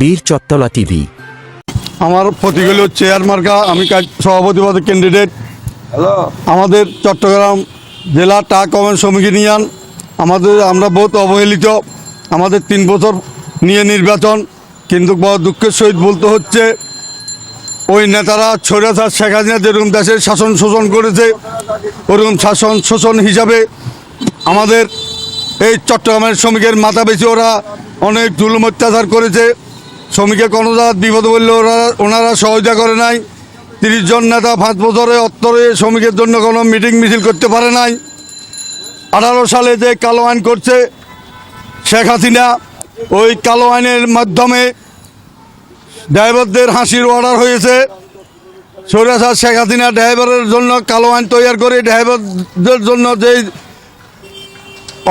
বীর চত্তলা টিভি। আমার প্রতীক হলো চেয়ার মার্কা আমি কাজ- সভাপতি পদে ক্যান্ডিডেট আমাদের চট্টগ্রাম জেলা টা কমেন্ট সমিতি ইউনিয়ন আমাদের আমরা বহুত অবহেলিত। আমাদের তিন বছর নিয়ে নির্বাচন কিন্তু বড় দুঃখের সহিত বলতে হচ্ছে ওই নেতারা ছড়াছাড় শেখ হাসিনা যেরকম দেশের শাসন শোষণ করেছে ওরকম শাসন শোষণ হিসাবে আমাদের এই চট্টগ্রামের শ্রমিকের মাথা বেশি ওরা অনেক জুলুম অত্যাচার করেছে। শ্রমিকের জায়গায় বিপদ বললে ওরা ওনারা সহযোগিতা করে নাই। তিরিশ জন নেতা পাঁচ বছরে অত্তরে শ্রমিকের জন্য কোনো মিটিং মিছিল করতে পারে নাই। আঠারো সালে যে কালো আইন করছে, শেখ হাসিনা ওই কালো আইনের মাধ্যমে ড্রাইভারদের হাসির অর্ডার হয়েছে। সৈরাসার শেখ হাসিনা ড্রাইভারের জন্য কালো আইন তৈরি করে ড্রাইভারদের জন্য যে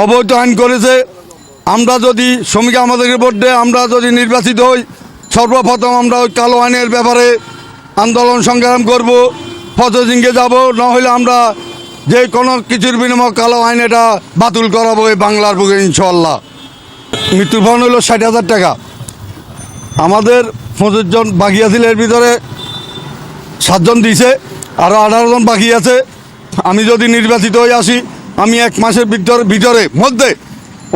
অবৈধ আইন করেছে আমরা যদি শ্রমিক আমাদেরকে দেয়, আমরা যদি নির্বাচিত হই, সর্বপ্রথম আমরা ওই কালো আইনের ব্যাপারে আন্দোলন সংগ্রাম করব ফতজিংকে যাব না হলে আমরা যে কোনো কিছুর বিনিময় কালো আইন এটা বাতিল করাবো এই বাংলার বুকে ইনশাল্লাহ মৃত্যুর ফোন হলো ষাট হাজার টাকা। আমাদের পঁচিশ জন বাকি আছিল এর ভিতরে সাতজন দিয়েছে আরও আঠারো জন বাকি আছে। আমি যদি নির্বাচিত হয়ে আসি, আমি এক মাসের ভিতরে ভিতরে মধ্যে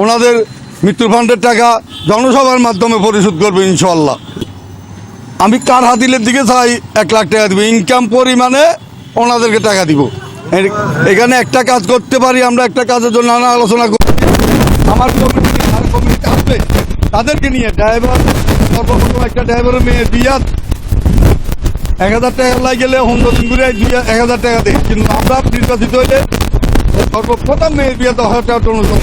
ওনাদের মৃত্যু ফান্ডের টাকা জনসভার মাধ্যমে পরিশোধ করব ইনশাল্লাহ আমি কার হাতিলের দিকে চাই? এক লাখ টাকা দিব। ইনকাম পরিমাণে ওনাদেরকে টাকা দিব। এখানে একটা কাজ করতে পারি, আমরা একটা কাজের জন্য নানা আলোচনা করি। আমার কমিটি আসবে তাদেরকে নিয়ে ড্রাইভার সর্বপ্রথম একটা ড্রাইভারের মেয়ে দিয়া এক হাজার টাকা লাই গেলে হোন্ডা দিন ঘুরে দুই এক হাজার টাকা দেয়। কিন্তু আমরা নির্বাচিত হইলে সর্বপ্রথম মেয়ের দশ হাজার টাকা দিব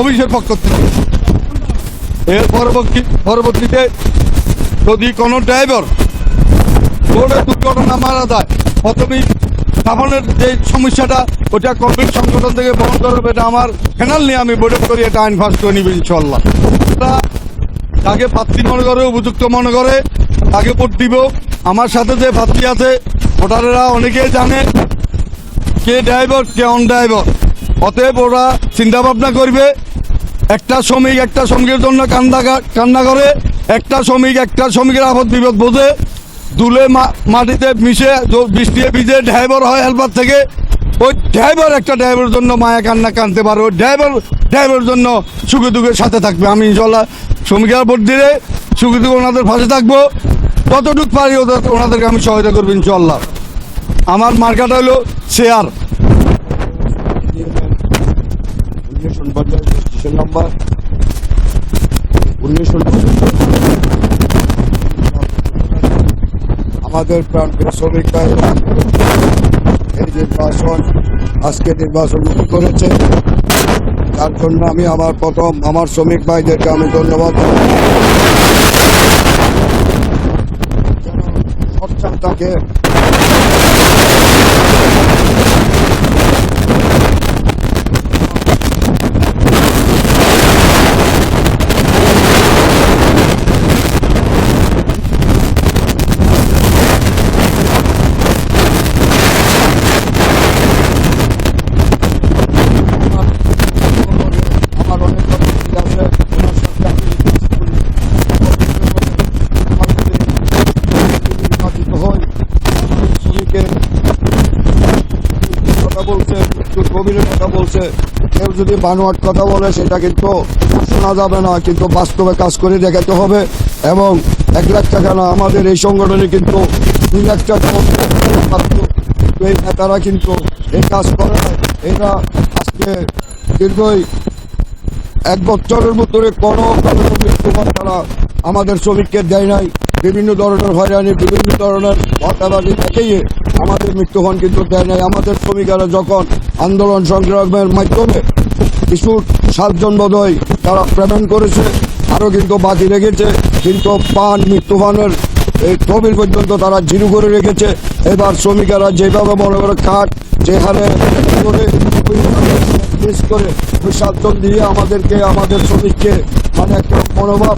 অফিসের পক্ষ থেকে। এর পরবর্তী পরবর্তীতে যদি কোনো ড্রাইভার রোডে দুর্ঘটনা মারা যায়, প্রথমেই স্থাপনের যে সমস্যাটা, ওটা কর্মীর সংগঠন থেকে বহন করবে এটা আমার ফেনাল নিয়ে আমি বৈঠক করি, এটা আইন ফাঁস করে নিবে ইনশাল্লাহ যাকে প্রার্থী মনে করে, উপযুক্ত মনে করে, তাকে ভোট দিব। আমার সাথে যে প্রার্থী আছে, ভোটারেরা অনেকেই জানে কে ড্রাইভার, কে অন ড্রাইভার। অতএব ওরা চিন্তা ভাবনা করবে। একটা শ্রমিক, একটা শ্রমিকের জন্য কান্দা কান্না করে, একটা শ্রমিক, একটা শ্রমিকের আপদ বিপদ বোঝে, দুলে মাটিতে মিশে বৃষ্টিতে ভিজে ড্রাইভার হয় হেল্পার থেকে। ওই ড্রাইভার একটা ড্রাইভারের জন্য মায়া কান্না কানতে পারে, ওই ড্রাইভার ড্রাইভারের জন্য সুখে দুঃখের সাথে থাকবে। আমি ইনশাল্লাহ শ্রমিকের ভোট দিলে সুখে দুঃখে ওনাদের পাশে থাকব। কতটুকু পারি ওদের ওনাদেরকে আমি সহায়তা করব ইনশাল্লাহ আমার মার্কাটা হলো শেয়ার। স্টেশন নাম্বার উনিশশো আমাদের প্রান্তের শ্রমিক এই নির্বাচন, আজকে নির্বাচন করেছে? তার জন্য আমি আমার প্রথম আমার শ্রমিক ভাইদেরকে আমি ধন্যবাদ। যেন সোচ্চার থাকে আমার অনেক কর্মচারী আছে ওনার সাথে আমি নির্বাচিত হই শ্রমিকের কথা বলছে গভীরের কথা বলছে, কেউ যদি বানোয়াট কথা বলে, সেটা কিন্তু শোনা যাবে না, কিন্তু বাস্তবে কাজ করে দেখাতে হবে। এবং এক লাখ টাকা না, আমাদের এই সংগঠনে কিন্তু দুই লাখ টাকা এই নেতারা কিন্তু এই কাজ করে না। এরা আজকে দীর্ঘই এক বছরের ভিতরে কোনো তারা আমাদের শ্রমিককে দেয় নাই। বিভিন্ন ধরনের হয়রানি, বিভিন্ন ধরনের ঘটাবাজি দেখিয়ে আমাদের মৃত্যুবরণ কিন্তু দেয় নাই আমাদের শ্রমিকেরা যখন আন্দোলন সংগ্রামের মাধ্যমে কিছু সাতজন বোধহয় তারা পেমেন্ট করেছে আরও কিন্তু বাকি রেখেছে, কিন্তু পান মৃত্যুবরণের এই তহবিল পর্যন্ত তারা জিরো করে রেখেছে এবার শ্রমিকেরা যেভাবে মনে করে কাঠ যে হারে করে সাতজন দিয়ে আমাদেরকে, আমাদের শ্রমিককে মানে একটা মনোভাব।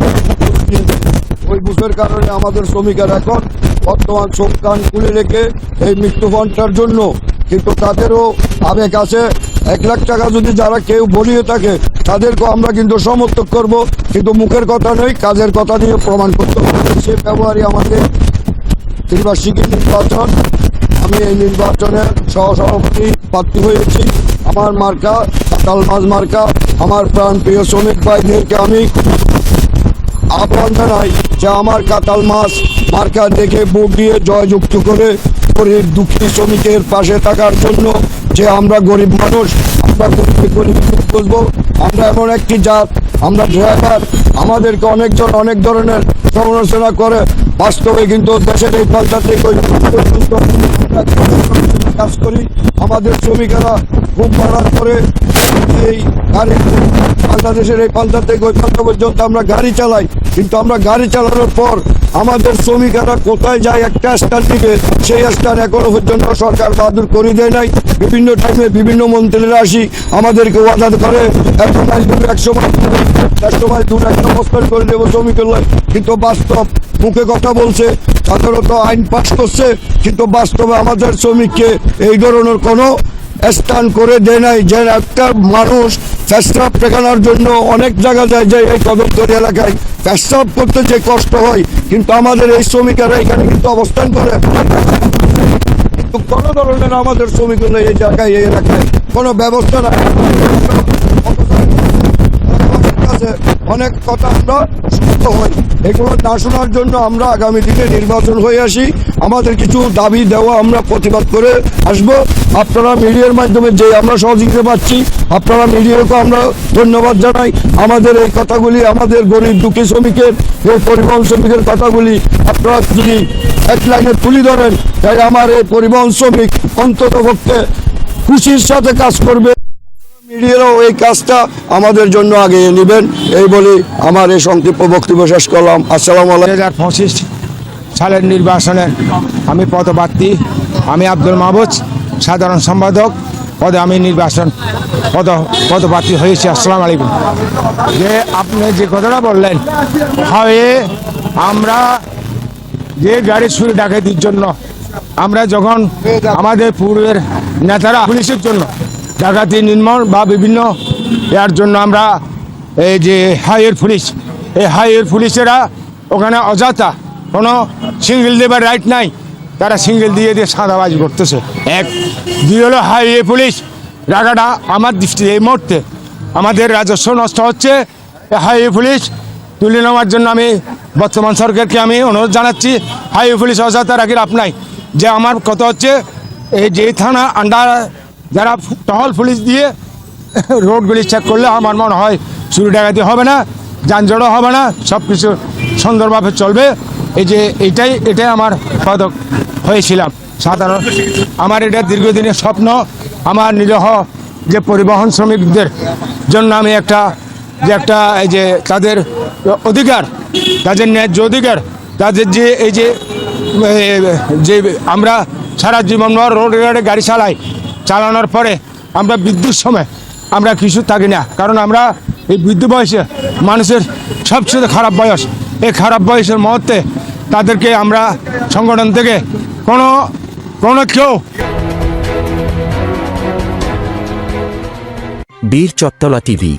ওই বুঝের কারণে আমাদের শ্রমিকেরা এখন বর্তমান কান খুলে রেখে এই মৃত্যু ফন্ডটার জন্য। কিন্তু তাদেরও আবেগ আছে। এক লাখ টাকা যদি যারা কেউ বলিয়ে থাকে তাদেরকে আমরা কিন্তু সমর্থক করব। কিন্তু মুখের কথা নয়, কাজের কথা নিয়ে প্রমাণ করতে সে ফেব্রুয়ারি আমাদের ত্রিবার্ষিকী নির্বাচন। আমি এই নির্বাচনের সহসভাপতি প্রার্থী হয়েছি। আমার মার্কা কাতাল মাছ মার্কা, আমার প্রাণ প্রিয় শ্রমিক ভাইদেরকে আমি আহ্বান জানাই যে আমার কাতাল মাছ মার্কা দেখে বুক দিয়ে জয়যুক্ত করে গরিব দুঃখী শ্রমিকের পাশে থাকার জন্য যে আমরা গরিব মানুষ, আমরা গরিব গরিব বুঝব। আমরা এমন একটি জাত, আমরা ড্রাইভার। আমাদেরকে অনেকজন অনেক ধরনের সমালোচনা করে। বাস্তবে কিন্তু দেশের এই পাল্টাতে কাজ করি। আমাদের শ্রমিকেরা খুব মারাত করে এই গাড়ি বাংলাদেশের এই পাল্টা থেকে ওই পাল্টা পর্যন্ত আমরা গাড়ি চালাই কিন্তু আমরা গাড়ি চালানোর পর আমাদের শ্রমিকেরা কোথায় যায়, একটা স্টার দিকে সেই স্টার এখনও পর্যন্ত সরকার বাদুর করে দেয় নাই বিভিন্ন টাইমে বিভিন্ন মন্ত্রীরা আসি, আমাদেরকে ওয়াদা করে এত মাইল দূর একশো মাইল একশো মাইল দূর একটা অবস্থান করে দেবো শ্রমিকের। কিন্তু বাস্তব মুখে কথা বলছে, সাধারণত আইন পাস করছে, কিন্তু বাস্তবে আমাদের শ্রমিককে এই ধরনের কোনো স্থান করে দেয় নাই, যে একটা মানুষ পেশাব পেখানোর জন্য অনেক জায়গা যায়, যে এই কদমতরি এলাকায় পেশাব করতে যে কষ্ট হয়, কিন্তু আমাদের এই শ্রমিকেরা এখানে কিন্তু অবস্থান করে। কোনো ধরনের আমাদের শ্রমিক নেই এই জায়গায়, এই এলাকায়। কোনো ব্যবস্থা নাই। কাছে অনেক কথা আমরা শুনতে হয়। এগুলো না শোনার জন্য আমরা আগামী দিনে নির্বাচন হয়ে আসি। আমাদের কিছু দাবি দেওয়া আমরা প্রতিবাদ করে আসব। আপনারা মিডিয়ার মাধ্যমে যে আমরা সহযোগিতা পাচ্ছি, আপনারা মিডিয়াকে আমরা ধন্যবাদ জানাই। আমাদের এই কথাগুলি, আমাদের গরিব দুঃখী শ্রমিকের, এই পরিবহন শ্রমিকের কথাগুলি আপনারা যদি এক লাইনে তুলে ধরেন, তাই আমার এই পরিবহন শ্রমিক অন্তত পক্ষে খুশির সাথে কাজ করবে। মিডিয়ারাও এই কাজটা আমাদের জন্য আগিয়ে নেবেন। এই বলে আমার এই সংক্ষিপ্ত বক্তব্য শেষ করলাম। আসসালামু আলাইকুম। হাজার পঁচিশ সালের নির্বাচনে আমি পদপ্রার্থী, আমি আব্দুল মাহবুজ সাধারণ সম্পাদক পদে আমি নির্বাচন পদ, পদপ্রার্থী হয়েছি। আসসালামু আলাইকুম। যে আপনি যে কথাটা বললেন, হয় আমরা যে গাড়ি চুরি ডাকাতির জন্য, আমরা যখন আমাদের পূর্বের নেতারা পুলিশের জন্য ডাকাতি নির্মূল বা বিভিন্ন এর জন্য আমরা এই যে হাইয়ের পুলিশ, এই হাইয়ের পুলিশেরা ওখানে অযথা কোনো সিঙ্গেল দেবার রাইট নাই। তারা সিঙ্গেল দিয়ে দিয়ে সাদাবাজি করতেছে। এক, দুই হলো হাইওয়ে পুলিশ। রাগাটা আমার দৃষ্টি এই মুহূর্তে। আমাদের রাজস্ব নষ্ট হচ্ছে। হাইওয়ে পুলিশ, তুলে নেওয়ার জন্য আমি বর্তমান সরকারকে আমি অনুরোধ জানাচ্ছি, হাইওয়ে পুলিশ অযথা রাখি লাভ নাই। যে আমার কথা হচ্ছে, এই যে থানা আন্ডার যারা টহল পুলিশ দিয়ে রোডগুলি চেক করলে আমার মনে হয় চুরি ডাকাতি হবে না, যানজটও হবে না সব কিছু সুন্দরভাবে চলবে। এই যে এটাই এটাই আমার পদক হয়েছিলাম। সাধারণ আমার এটা দীর্ঘদিনের স্বপ্ন। আমার নিরহ যে পরিবহন শ্রমিকদের জন্য আমি একটা, যে একটা, এই যে তাদের অধিকার, তাদের ন্যায্য অধিকার, তাদের যে, এই যে যে আমরা সারা রোড, রোডে গাড়ি চালাই চালানোর পরে আমরা বিদ্যুৎ সময় আমরা কিছু থাকি না। কারণ আমরা এই বৃদ্ধ বয়সে মানুষের সবচেয়ে খারাপ বয়স। এই খারাপ বয়সের মুহূর্তে তাদেরকে আমরা সংগঠন থেকে কোনো কোনো কেউ বীর চত্তলা টিভি